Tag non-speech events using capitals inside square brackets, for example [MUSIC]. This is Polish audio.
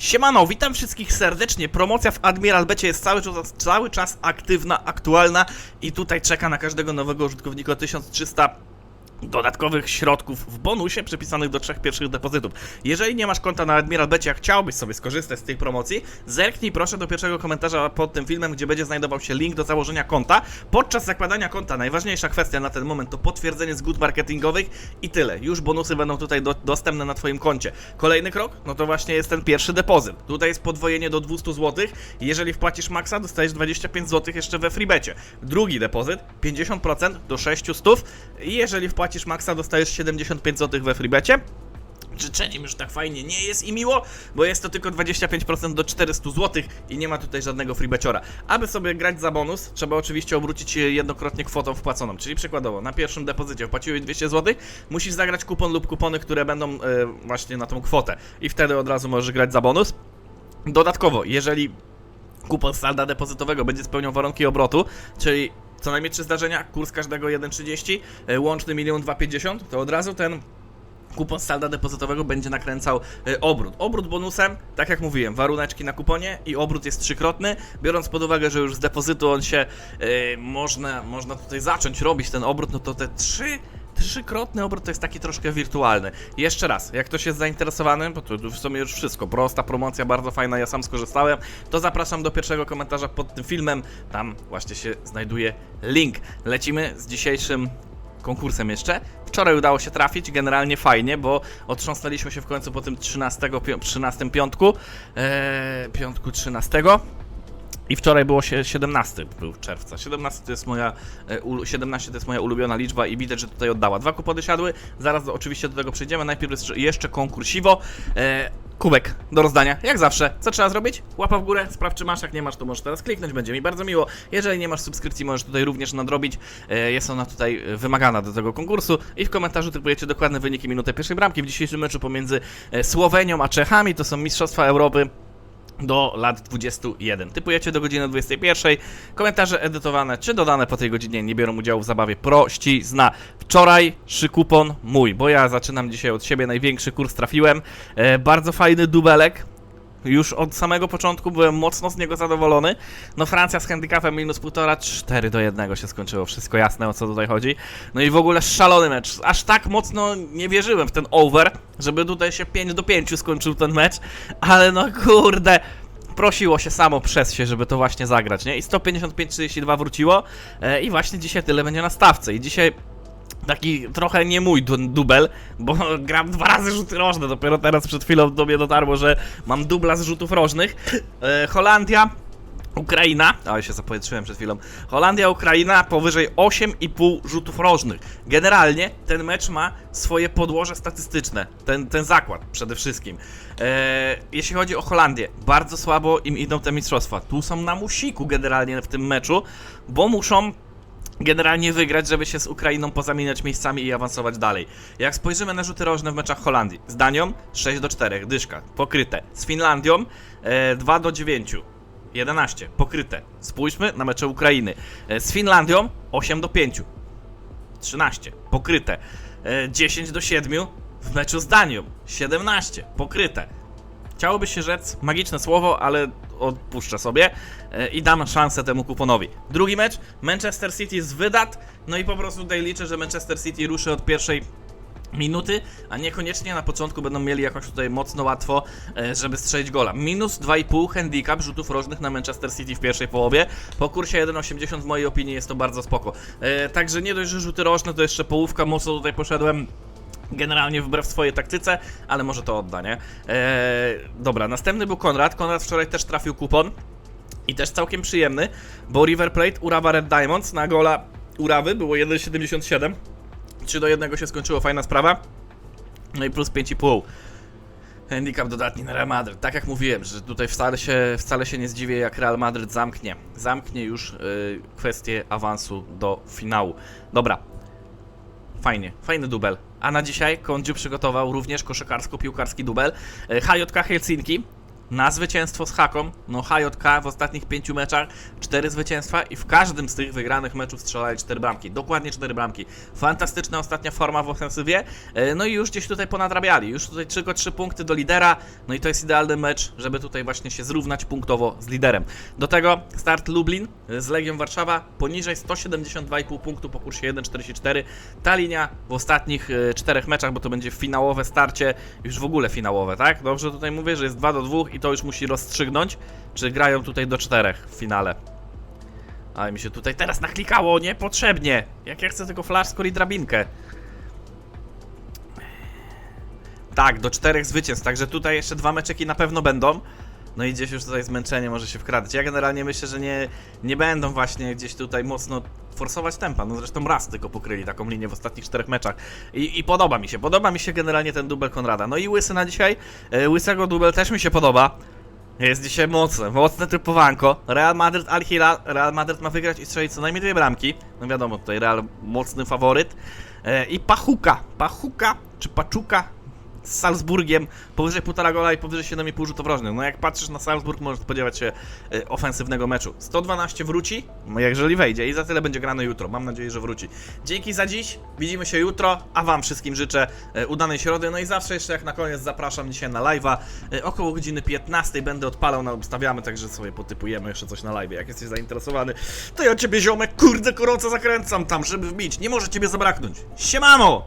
Siemano, witam wszystkich serdecznie. Promocja w Admiral Becie jest cały czas, cały czas aktywna, aktualna i tutaj czeka na każdego nowego użytkownika 1300 dodatkowych środków w bonusie przypisanych do trzech pierwszych depozytów. Jeżeli nie masz konta na Admiral Becie, a chciałbyś sobie skorzystać z tej promocji, zerknij proszę do pierwszego komentarza pod tym filmem, gdzie będzie znajdował się link do założenia konta. Podczas zakładania konta najważniejsza kwestia na ten moment to potwierdzenie zgód marketingowych i tyle. Już bonusy będą tutaj do, dostępne na Twoim koncie. Kolejny krok, no to właśnie jest ten pierwszy depozyt. Tutaj jest podwojenie do 200 zł. Jeżeli wpłacisz maksa, dostajesz 25 zł jeszcze we freebecie. Drugi depozyt 50% do 600 i jeżeli wpłacisz maksa, dostajesz 75 zł we freebecie. Życzeniem już tak fajnie nie jest i miło, bo jest to tylko 25% do 400 zł i nie ma tutaj żadnego freebeciora. Aby sobie grać za bonus, trzeba oczywiście obrócić się jednokrotnie kwotą wpłaconą, czyli przykładowo na pierwszym depozycie wpłaciłeś 200 zł, musisz zagrać kupon lub kupony, które będą e, właśnie na tą kwotę i wtedy od razu możesz grać za bonus. Dodatkowo, jeżeli kupon salda depozytowego będzie spełniał warunki obrotu, czyli co najmniej 3 zdarzenia, kurs każdego 1,30, e, łączny 1 250 to od razu ten kupon salda depozytowego będzie nakręcał e, obrót. Obrót bonusem, tak jak mówiłem, waruneczki na kuponie i obrót jest trzykrotny, biorąc pod uwagę, że już z depozytu on się e, można, można tutaj zacząć robić ten obrót, no to te trzy Trzykrotny obrót to jest taki troszkę wirtualny. Jeszcze raz, jak ktoś jest zainteresowany, bo to w sumie już wszystko, prosta promocja, bardzo fajna, ja sam skorzystałem, to zapraszam do pierwszego komentarza pod tym filmem, tam właśnie się znajduje link. Lecimy z dzisiejszym konkursem jeszcze. Wczoraj udało się trafić, generalnie fajnie, bo otrząsnęliśmy się w końcu po tym 13, pi- 13 piątku, eee, piątku 13. I wczoraj było się 17 był czerwca. 17 to jest moja e, ulu- 17 to jest moja ulubiona liczba i widać, że tutaj oddała. Dwa kupony siadły. Zaraz oczywiście do tego przejdziemy. Najpierw jest jeszcze konkursiwo. E, kubek do rozdania, jak zawsze. Co trzeba zrobić? Łapa w górę, sprawdź czy masz, jak nie masz, to możesz teraz kliknąć, będzie mi bardzo miło. Jeżeli nie masz subskrypcji, możesz tutaj również nadrobić. E, jest ona tutaj e, wymagana do tego konkursu i w komentarzu typujecie dokładne wyniki minuty pierwszej bramki w dzisiejszym meczu pomiędzy e, Słowenią a Czechami. To są Mistrzostwa Europy do lat 21. Typujecie do godziny 21. Komentarze edytowane czy dodane po tej godzinie nie biorą udziału w zabawie prościzna. Wczoraj szykupon mój, bo ja zaczynam dzisiaj od siebie. Największy kurs trafiłem. E, bardzo fajny dubelek. Już od samego początku byłem mocno z niego zadowolony. No Francja z handicapem minus 1,5, 4 do 1 się skończyło. Wszystko jasne o co tutaj chodzi. No i w ogóle szalony mecz. Aż tak mocno nie wierzyłem w ten over, żeby tutaj się 5 do 5 skończył ten mecz. Ale no kurde, prosiło się samo przez się, żeby to właśnie zagrać, nie? I 155-32 wróciło e, i właśnie dzisiaj tyle będzie na stawce. I dzisiaj taki trochę nie mój du- dubel, bo [LAUGHS] gram dwa razy rzuty rożne. Dopiero teraz przed chwilą do mnie dotarło, że mam dubla z rzutów rożnych. E, Holandia. Ukraina, ale się zapowietrzyłem przed chwilą. Holandia, Ukraina powyżej 8,5 rzutów rożnych. Generalnie ten mecz ma swoje podłoże statystyczne. Ten, ten zakład przede wszystkim. E, jeśli chodzi o Holandię, bardzo słabo im idą te mistrzostwa. Tu są na musiku generalnie w tym meczu, bo muszą generalnie wygrać, żeby się z Ukrainą pozamieniać miejscami i awansować dalej. Jak spojrzymy na rzuty rożne w meczach Holandii, z Danią 6 do 4, dyszka, pokryte. Z Finlandią e, 2 do 9. 11, pokryte. Spójrzmy na mecze Ukrainy. E, Z Finlandią 8 do 5. 13, pokryte. E, 10 do 7 w meczu z Danią. 17, pokryte. Chciałoby się rzec magiczne słowo, ale odpuszczę sobie e, i dam szansę temu kuponowi. Drugi mecz, Manchester City z wydat, no i po prostu tutaj liczę, że Manchester City ruszy od pierwszej minuty, a niekoniecznie na początku będą mieli jakoś tutaj mocno łatwo, e, żeby strzelić gola. Minus 2,5 handicap rzutów rożnych na Manchester City w pierwszej połowie. Po kursie 1,80 w mojej opinii jest to bardzo spoko. E, Także nie dość, że rzuty rożne, to jeszcze połówka, mocno tutaj poszedłem generalnie wbrew swojej taktyce, ale może to odda, nie? Eee, dobra, następny był Konrad. Konrad wczoraj też trafił kupon i też całkiem przyjemny, bo River Plate Urawa Red Diamonds na gola Urawy było 1,77. 3 do 1 się skończyło, fajna sprawa. No i plus 5,5. Handicap dodatni na Real Madrid. Tak jak mówiłem, że tutaj wcale się, wcale się nie zdziwię, jak Real Madrid zamknie. Zamknie już y, kwestię awansu do finału. Dobra, Fajnie, fajny dubel. A na dzisiaj Kondziu przygotował również koszykarsko-piłkarski dubel. E, HJK Helsinki na zwycięstwo z haką. No HJK w ostatnich pięciu meczach cztery zwycięstwa i w każdym z tych wygranych meczów strzelali cztery bramki. Dokładnie cztery bramki. Fantastyczna ostatnia forma w ofensywie. E, No i już gdzieś tutaj ponadrabiali. Już tutaj tylko trzy punkty do lidera. No i to jest idealny mecz, żeby tutaj właśnie się zrównać punktowo z liderem. Do tego start Lublin z Legią Warszawa poniżej 172,5 punktu po kursie 1,44. Ta linia w ostatnich e, czterech meczach, bo to będzie finałowe starcie, już w ogóle finałowe, tak? Dobrze tutaj mówię, że jest 2 do 2 i to już musi rozstrzygnąć, czy grają tutaj do czterech w finale. Ale mi się tutaj teraz naklikało niepotrzebnie. Jak ja chcę flash score i drabinkę. Tak, do czterech zwycięstw, także tutaj jeszcze dwa meczeki na pewno będą. No i gdzieś już tutaj zmęczenie może się wkradać. Ja generalnie myślę, że nie, nie będą właśnie gdzieś tutaj mocno forsować tempa. No zresztą raz tylko pokryli taką linię w ostatnich czterech meczach. I, I podoba mi się, podoba mi się generalnie ten dubel Konrada. No i Łysy na dzisiaj. E, Łysego dubel też mi się podoba. Jest dzisiaj mocne, mocne typowanko. Real Madrid, Al Hilal. Real Madrid ma wygrać i strzelić co najmniej dwie bramki. No wiadomo, tutaj Real mocny faworyt. E, I Pachuka, Pachuka czy Paczuka z Salzburgiem powyżej 1,5 gola i powyżej 7,5 rzutów rożnych. No jak patrzysz na Salzburg, możesz spodziewać się e, ofensywnego meczu. 112 wróci, no jeżeli wejdzie i za tyle będzie grane jutro. Mam nadzieję, że wróci. Dzięki za dziś, widzimy się jutro, a wam wszystkim życzę e, udanej środy. No i zawsze jeszcze jak na koniec zapraszam dzisiaj na live'a. E, Około godziny 15 będę odpalał, na obstawiamy, także sobie potypujemy jeszcze coś na live. Jak jesteś zainteresowany, to ja ciebie ziomek, kurde, gorąco zakręcam tam, żeby wbić. Nie może ciebie zabraknąć. Siemano!